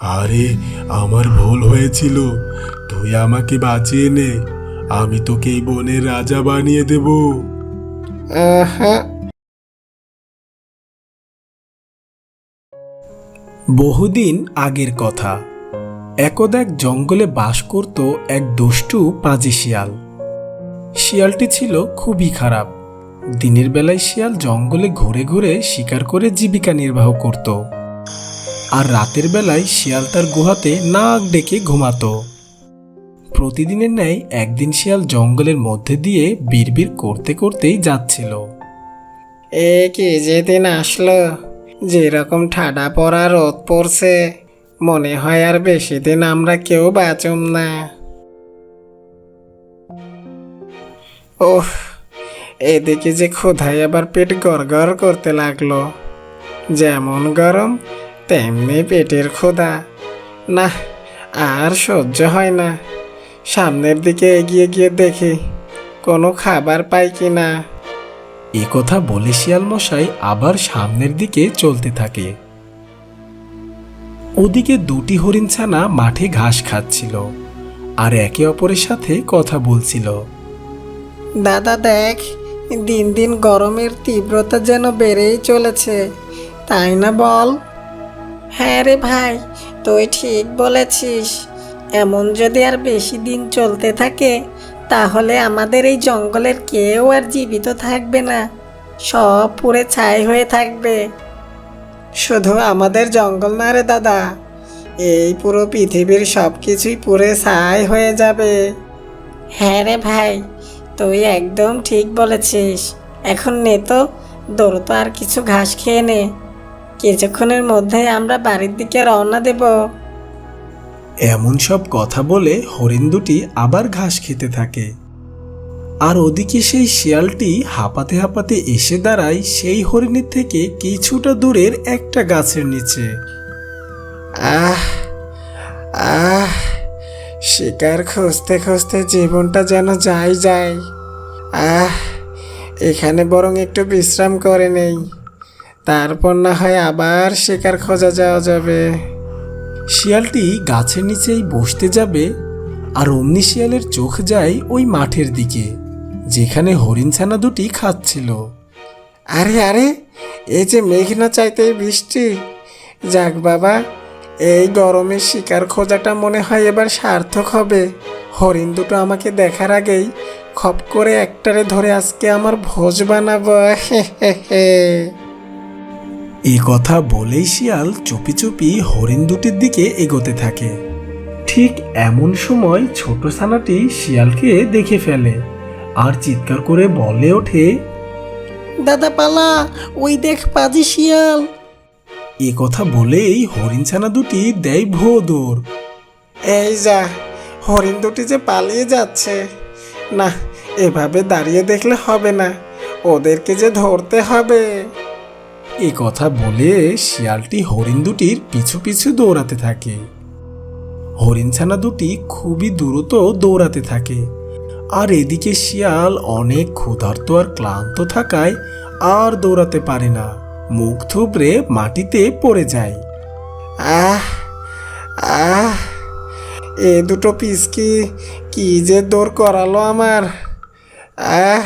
আরে আমার ভুল হয়েছিল। তুই আমাকে বাঁচিয়ে নে। আমি তোকে এই বনের রাজা বানিয়ে দেব। বহুদিন আগের কথা। একদা এক জঙ্গলে বাস করত এক দুষ্টু পাজি শিয়াল। শিয়ালটি ছিল খুবই খারাপ। দিনের বেলায় শিয়াল জঙ্গলে ঘুরে ঘুরে শিকার করে জীবিকা নির্বাহ করত। আর রাতের বেলায় শিয়াল তার গুহাতে নাক ডেকে ঘুমাতো। প্রতিদিনের ন্যায় একদিন শিয়াল জঙ্গলের মধ্যে দিয়ে বিড়বিড় করতে করতেই যাচ্ছিল। এ কি যেদিন আসলো? যেরকম ঠাডা পড়া রোদ পড়ছে, মনে হয় আর বেশি দিন আমরা কেউ বাঁচুম না। ওহ এদিকে যে ক্ষুধায় আবার পেট গড়গড় করতে লাগল। যেমন গরম তেমনি পেটের ক্ষুধা। না আর সহ্য হয় না। সামনের দিকে এগিয়ে গিয়ে দেখি কোনো খাবার পাই কি না। এ কথা বলে শিয়াল মশাই আবার সামনের দিকে চলতে থাকে। ওদিকে দুটি হরিণ ছানা মাঠে ঘাস খাচ্ছিল আর একে অপরের সাথে কথা বলছিল। দাদা দেখ দিন দিন গরমের তীব্রতা যেন বেড়েই চলেছে। তাই না বল? হ্যাঁ রে ভাই, তুই ঠিক বলেছিস। এমন যদি আর বেশি দিন চলতে থাকে, তাহলে আমাদের এই জঙ্গলের কেউ আর জীবিত থাকবে না। সব পুড়ে ছাই হয়ে থাকবে। শুধু আমাদের জঙ্গল না রে দাদা, এই পুরো পৃথিবীর সব কিছুই পুড়ে ছাই হয়ে যাবে। হ্যাঁ রে ভাই, তুই একদম ঠিক বলেছিস। এখন নে তো দৌড় তো আর কিছু ঘাস খেয়ে নে। কিছুক্ষণের মধ্যে আমরা বাড়ির দিকে রওনা দেব। এমন সব কথা বলে হরিণ দুটি আবার ঘাস খেতে থাকে। আর ওদিকে সেই শিয়ালটি হাঁপাতে হাঁপাতে এসে দাঁড়ায় সেই হরিণের থেকে কিছুটা দূরের একটা গাছের নিচে। আহ আহ শিকার খুঁজতে খুঁজতে জীবনটা যেন যাই যায় আহ এখানে বরং একটু বিশ্রাম করে নেই। তারপর না হয় আবার শিকার খোঁজা যাওয়া যাবে। শিয়ালটি গাছের নিচেই বসতে যাবে আর অমনি শিয়ালের চোখ যায় ওই মাঠের দিকে, যেখানে হরিণ ছানা দুটি খাচ্ছিল। আরে আরে, এই যে মেঘ না চাইতেই বৃষ্টি। যাক বাবা, এই গরমে শিকার খোঁজাটা মনে হয় এবার সার্থক হবে। হরিণ দুটো আমাকে দেখার আগেই খপ করে একটারে ধরে আজকে আমার ভোজ বানাবো। হে হে হে এই কথা বলেই শিয়াল চুপি চুপি হরিণ দুটির দিকে এগোতে থাকে। ঠিক এমন সময় ছোট ছানাটি শিয়ালকে দেখে ফেলে আর চিৎকার করে বলে ওঠে দাদা পালা ওই দেখ পাজি শিয়াল। এ কথা বলেই হরিণ ছানা দুটি দেয় ভো দৌড়। এই যা হরিণ দুটি যে পালিয়ে যাচ্ছে। না এভাবে দাঁড়িয়ে দেখলে হবে না ওদেরকে যে ধরতে হবে। এ কথা বলে শিয়ালটি হরিণ দুটির পিছু পিছু দৌড়াতে থাকে। হরিণ ছানা দুটি খুবই দ্রুত দৌড়াতে থাকে। আর এদিকে শিয়াল অনেক ক্ষুধার্ত আর ক্লান্ত থাকায় আর দৌড়াতে পারে না। মুখ থুবড়ে মাটিতে পড়ে যায়। আহ আহ, এ দুটো পিসকি কি যে দৌড় করালো আমার। আহ,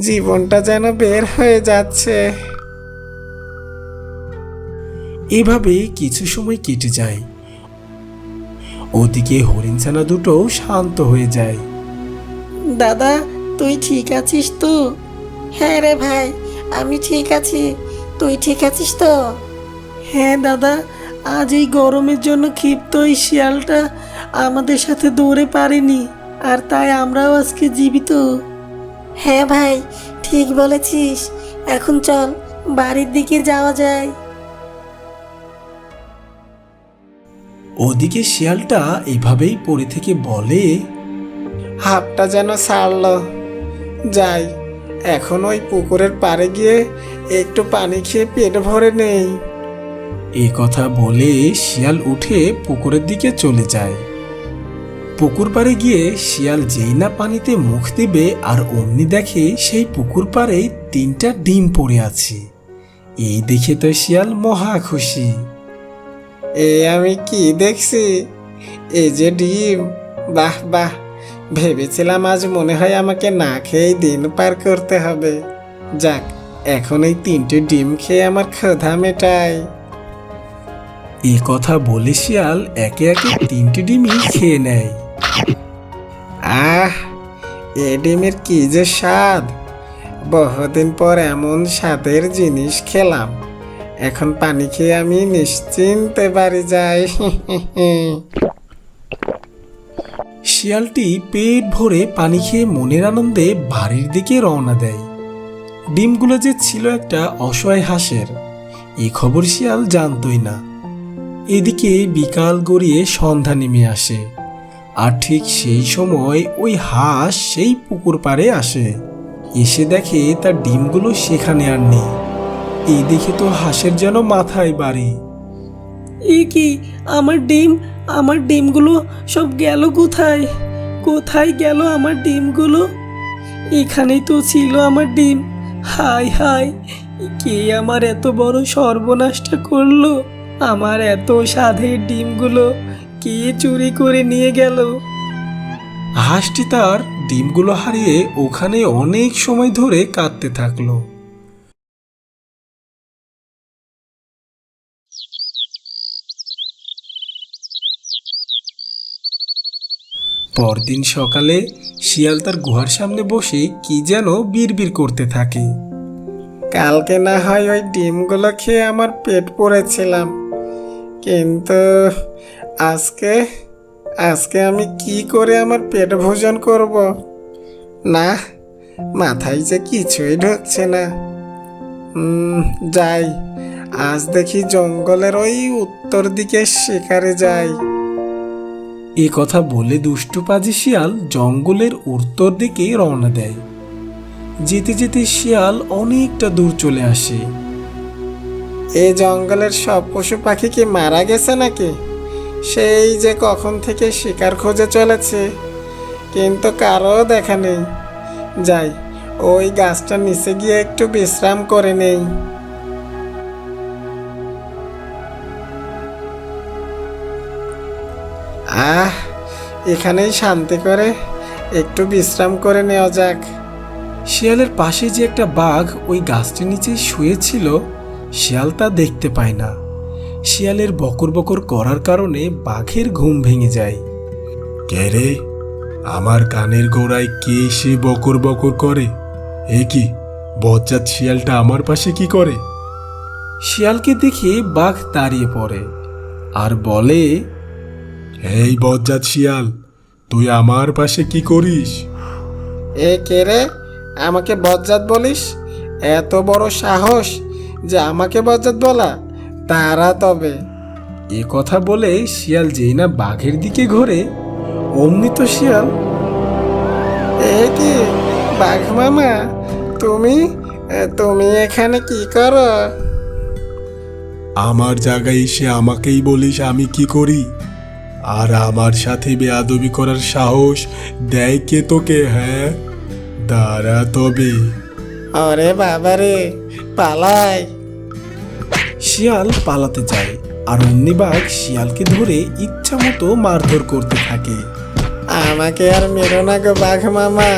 জীবনটা যেন বের হয়ে যাচ্ছে। এভাবে কিছু সময় কেটে যায়। ওদিকে হরিণ ছানা দুটো শান্ত হয়ে যায়। দাদা তুই ঠিক আছিস তো? হ্যাঁ রে ভাই আমি ঠিক আছি। তুই ঠিক আছিস তো? হ্যাঁ দাদা আজ এই গরমের জন্য ক্ষিপ্ত এই শিয়ালটা আমাদের সাথে দৌড়ে পারেনি আর তাই আমরাও আজকে জীবিত। হ্যাঁ ভাই ঠিক বলেছিস। এখন চল বাড়ির দিকে যাওয়া যায়। ওদিকে শিয়ালটা এভাবেই পড়ে থেকে বলে হাফটা যেন ছাড়ল। যাই এখন ওই পুকুরের পাড়ে গিয়ে একটু পানি খেয়ে পেট ভরে নেই। এ কথা বলে শিয়াল উঠে পুকুরের দিকে চলে যায়। পুকুর পাড়ে গিয়ে শিয়াল যেই না পানিতে মুখ দেবে আর অমনি দেখে সেই পুকুর পাড়ে তিনটা ডিম পড়ে আছে। এই দেখে তো শিয়াল মহা খুশি। এ আমি কি দেখছি? এই যে ডিম। বাহ বাহ। ভেবেছিলাম আজ মনে হয় আমাকে না খেয়েই দিন পার করতে হবে। যাক, এখন এই তিনটে ডিম খেয়ে আমার ক্ষুধা মেটাই এ কথা বলে শিয়াল একে একে তিনটি ডিমই খেয়ে নেয়। আহ, এ ডিমের কি যে স্বাদ। বহুদিন পর এমন স্বাদের জিনিস খেলাম। এখন পানি খেয়ে আমি নিশ্চিন্তে বাড়ি যাই। শিয়ালটি পেট ভরে পানি খেয়ে মনের আনন্দে বাড়ির দিকে রওনা দেয়। ডিমগুলো যে ছিল একটা অসহায় হাঁসের এই খবর শিয়াল জানতই না। এদিকে বিকাল গড়িয়ে সন্ধ্যা নেমে আসে, আর ঠিক সেই সময় ওই হাঁস সেই পুকুর পাড়ে আসে। এসে দেখে তার ডিমগুলো সেখানে আর নেই। এই দেখে তো হাঁসের যেন মাথায় বাড়ি। এ কি আমার ডিম? আমার ডিমগুলো সব গেল কোথায়? কোথায় গেল আমার ডিমগুলো? এখানেই তো ছিল আমার ডিম। হাই হাই কে আমার এত বড় সর্বনাশটা করল? আমার এত সাধের ডিমগুলো কে চুরি করে নিয়ে গেল? হাঁসটি তার ডিমগুলো হারিয়ে ওখানে অনেক সময় ধরে কাঁদতে থাকল। পরদিন সকালে শিয়াল তার গুহার সামনে বসে কি যেন বিড়বিড় করতে থাকে। কালকে না হয় ওই ডিমগুলো খেয়ে আমার পেট পড়েছিলাম। কিন্তু আজকে আজকে আমি কি করে আমার পেট ভোজন করব? না, মাথায় যে কিছুই ঢুকছে না। যাই, আজ দেখি জঙ্গলের ওই উত্তর দিকে শিকারে যাই। এ কথা বলে দুষ্টু পাজি শিয়াল জঙ্গলের উত্তর দিকে রওনা দেয়। যেতে যেতে শিয়াল অনেকটা দূর চলে আসে। এই জঙ্গলের সব পশু পাখি কি মারা গেছে নাকি? সেই যে কখন থেকে শিকার খোঁজে চলেছে। কিন্তু কারও দেখা নেই। যাই, ওই গাছটার নিচে গিয়ে একটু বিশ্রাম করে নেই। আহ এখানেই শান্তি করে একটু বিশ্রাম করে নেওয়া যাক। শিয়ালের পাশে যে একটা বাঘ ওই গাছটির নিচে শুয়েছিল শিয়াল তা দেখতে পায় না। শিয়ালের বকর বকর করার কারণে বাঘের ঘুম ভেঙে যায়। কে রে? আমার কানের গোড়ায় কে সে বকর বকর করে? এ কি বজ্জাত শিয়ালটা আমার পাশে কি করে? শিয়ালকে দেখে বাঘ দাঁড়িয়ে পড়ে আর বলে এই বজ্জাত শিয়াল তুই আমার পাশে কি করিস? এ কে রে? আমাকে বজ্জাত বলিস? এত বড় সাহস যে আমাকে বজ্জাত বলা? তারা তবে। এ কথা বলে শিয়াল যেই না বাঘের দিকে ঘোরে অমনি তো শিয়াল। এ কি? বাঘ মামা তুমি? তুমি এখানে কি করো? আমার জায়গায় এসে আমাকেই বলিস আমি কি করি? আর আমার সাথে বেয়াদবি করার সাহস দেয় কে তোকে হ্যাঁ? দাঁড়া তবে। আরে বাবারে পালাই। শিয়াল পালাতে যায় আর অমনি বাঘ শিয়ালকে ধরে ইচ্ছা মতো মারধর করতে থাকে। আমাকে আর মেরো না গো বাঘ মামা।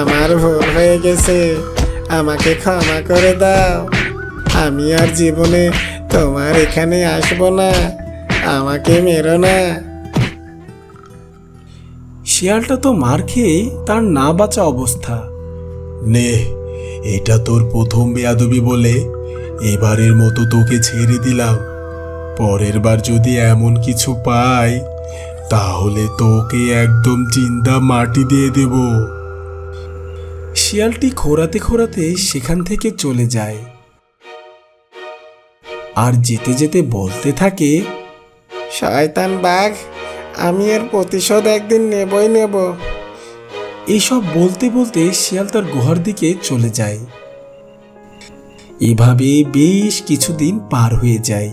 আমার ভুল হয়ে গেছে আমাকে ক্ষমা করে দাও। আমি আর জীবনে তোমার এখানে আসব না। আমাকে মেরো না। শিয়ালটা তো মার খেয়ে তার না বাঁচা অবস্থা। নে এটা তোর প্রথম বেয়াদবি বলে এবারের মতো তোকে ছেড়ে দিলাম। পরের বার যদি এমন কিছু পাই তাহলে তোকে একদম চিন্তা মাটি দিয়ে দেব। শিয়ালটি খোরাতে খোরাতে সেখান থেকে চলে যায়। আর যেতে যেতে বলতে থাকে শয়তান বাঘ আমি এর প্রতিশোধ একদিন নেবই নেব। এইসব বলতে বলতে শিয়াল তার গুহার দিকে চলে যায়। এভাবে বেশ কিছুদিন পার হয়ে যায়।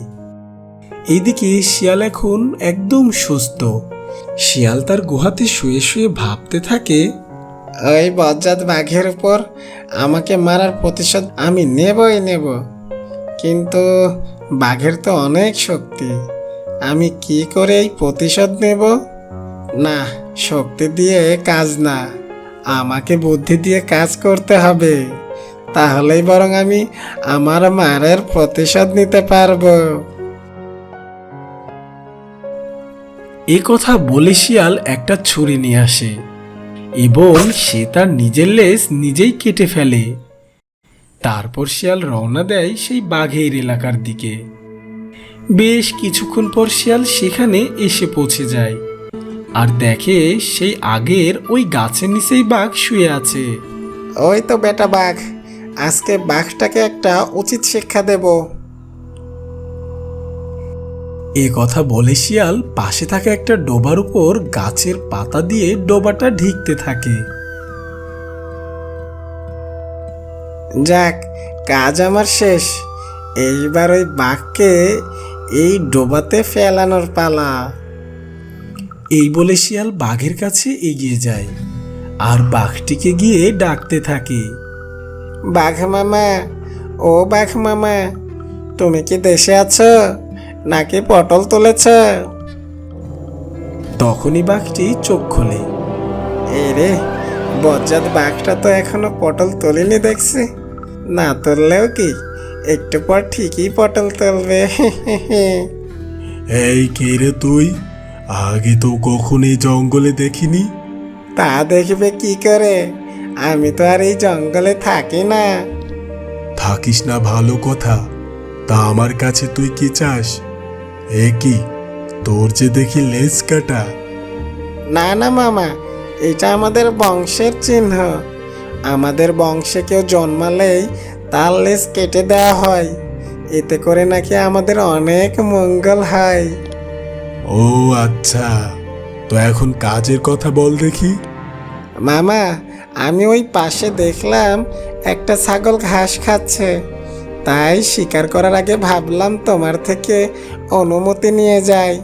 এদিকে শিয়াল এখন একদম সুস্থ। শিয়াল তার গুহাতে শুয়ে শুয়ে ভাবতে থাকে ওই বজ্জাত বাঘের উপর আমাকে মারার প্রতিশোধ আমি নেবই নেব। কিন্তু বাঘের তো অনেক শক্তি। আমি কি করে এই প্রতিশোধ নেব? না, শক্তি দিয়ে কাজ না। আমাকে বুদ্ধি দিয়ে কাজ করতে হবে। তাহলেই বরং আমি আমার মারের প্রতিশোধ নিতে পারব। এ কথা বলে শিয়াল একটা ছুরি নিয়ে আসে। এবং সে তার নিজের লেজ নিজেই কেটে ফেলে। তারপর শিয়াল রওনা দেয় সেই বাঘের এলাকার দিকে। বেশ কিছুক্ষণ পর শিয়াল সেখানে এসে পৌঁছে যায়। আর দেখে সেই আগের ওই গাছের নিচেই বাঘ শুয়ে আছে। ওই তো বেটা বাঘ আজকে বাঘটাকে একটা উচিত শিক্ষা দেব। এ কথা বলে শিয়াল পাশে থাকা একটা ডোবার উপর গাছের পাতা দিয়ে ডোবাটা ঢিকতে থাকে। যাক কাজ আমার শেষ। এইবার ওই বাঘকে এই ডোবাতে ফেলানোর পালা। এই বলে শিয়াল বাঘের কাছে এগিয়ে যায় আর বাঘটিকে গিয়ে ডাকতে থাকে। বাঘ মামা, ও বাঘ মামা, তুমি কি দেশে আছো নাকি পটল তুলেছ? তখনই বাঘটি চোখ খোলে। এই রে, বজ্জাত বাঘটা তো এখনও পটল তোলেনি দেখছি। না তুললেও কি? একটু পর ঠিকই পটল তুলবে। এই কে রে তুই? আগে তো কখনো এই জঙ্গলে দেখিনি। তা দেখবে কি করে? আমি তো আর এই জঙ্গলে থাকি না। থাকিস না ভালো কথা। তা আমার কাছে তুই কি চাস? এ কি তোর যে দেখি লেজ কাটা। না না মামা এটা আমাদের বংশের চিহ্ন। আমাদের বংশে কেউ জন্মালেই তার লেজ কেটে দেওয়া হয়। এতে করে নাকি আমাদের অনেক মঙ্গল হয়। ও আচ্ছা তো এখন কাজের কথা বল দেখি। মামা আমি ওই পাশে দেখলাম একটা ছাগল ঘাস খাচ্ছে। তাই শিকার করার আগে ভাবলাম তোমার থেকে অনুমতি নিয়ে যাই।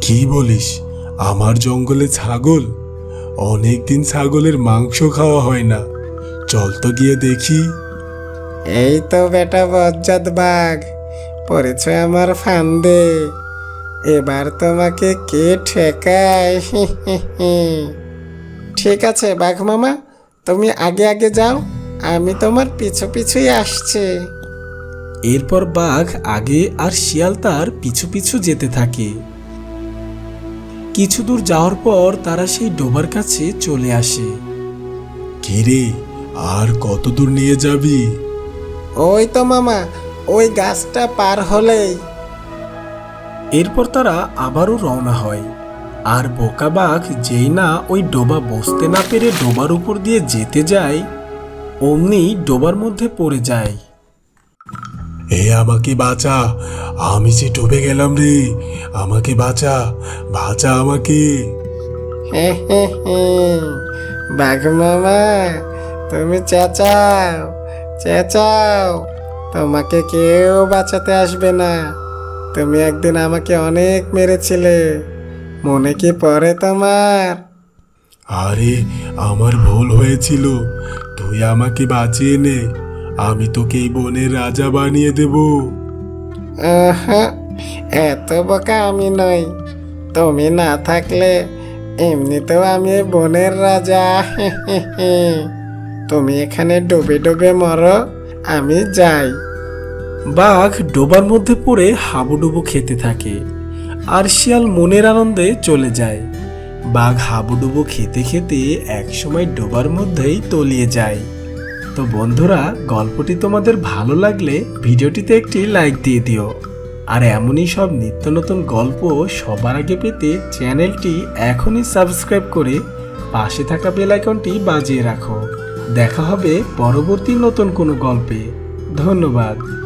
কি বলিস? আমার জঙ্গলে ছাগল? অনেক দিন ছাগলের মাংস খাওয়া হয় না। চল তো গিয়ে দেখি। এই তো বেটা বজ্জাত বাঘ পড়েছ আমার ফান্দে। এবার তোমাকে কে ঠেকায়? ঠিক আছে বাঘ মামা তুমি আগে আগে যাও আমি তোমার পিছু পিছুই আসছে। এরপর বাঘ আগে আর শিয়াল তার পিছু পিছু যেতে থাকে। কিছু দূর যাওয়ার পর তারা সেই ডোবার কাছে চলে আসে। কি রে আর কত দূর নিয়ে যাবি? ওই তো মামা ওই গাছটা পার হলেই। এরপর তারা আবারও রওনা হয়। আর বোকা বাঘ যেই না ওই ডোবা বসতে না পেরে ডোবার উপর দিয়ে যেতে যায় অমনি ডোবার মধ্যে পড়ে যায়। এ আমাকে বাঁচা আমি যে ডুবে গেলাম রে আমাকে বাঁচা বাঁচা আমাকে। হে হে হে। বাঘ মামা তুমি চেঁচাও। চেঁচাও তোমাকে কেউ বাঁচাতে আসবে না। তুমি একদিন আমাকে অনেক মেরেছিলে মনে কি পড়ে তোমার? আরে আমার ভুল হয়েছিল। তুই আমাকে বাঁচিয়ে নে আমি তোকে এই বনের রাজা বানিয়ে দেব। আহা, এত বোকা আমি নই। তুমি না থাকলে এমনিতেও আমি বনের রাজা। তুমি এখানে ডুবে ডুবে মরো, আমি যাই। বাঘ ডোবার মধ্যে পড়ে হাবুডুবু খেতে থাকে, আর শিয়াল মনের আনন্দে চলে যায়। বাঘ হাবুডুবু খেতে খেতে একসময় ডোবার মধ্যেই তলিয়ে যায়। তো বন্ধুরা, গল্পটি তোমাদের ভালো লাগলে ভিডিওটিতে একটি লাইক দিয়ে দিও। আর এমনই সব নিত্য নতুন গল্প সবার আগে পেতে চ্যানেলটি এখনই সাবস্ক্রাইব করে পাশে থাকা বেল আইকনটি বাজিয়ে রাখো। দেখা হবে পরবর্তী নতুন কোনো গল্পে। ধন্যবাদ।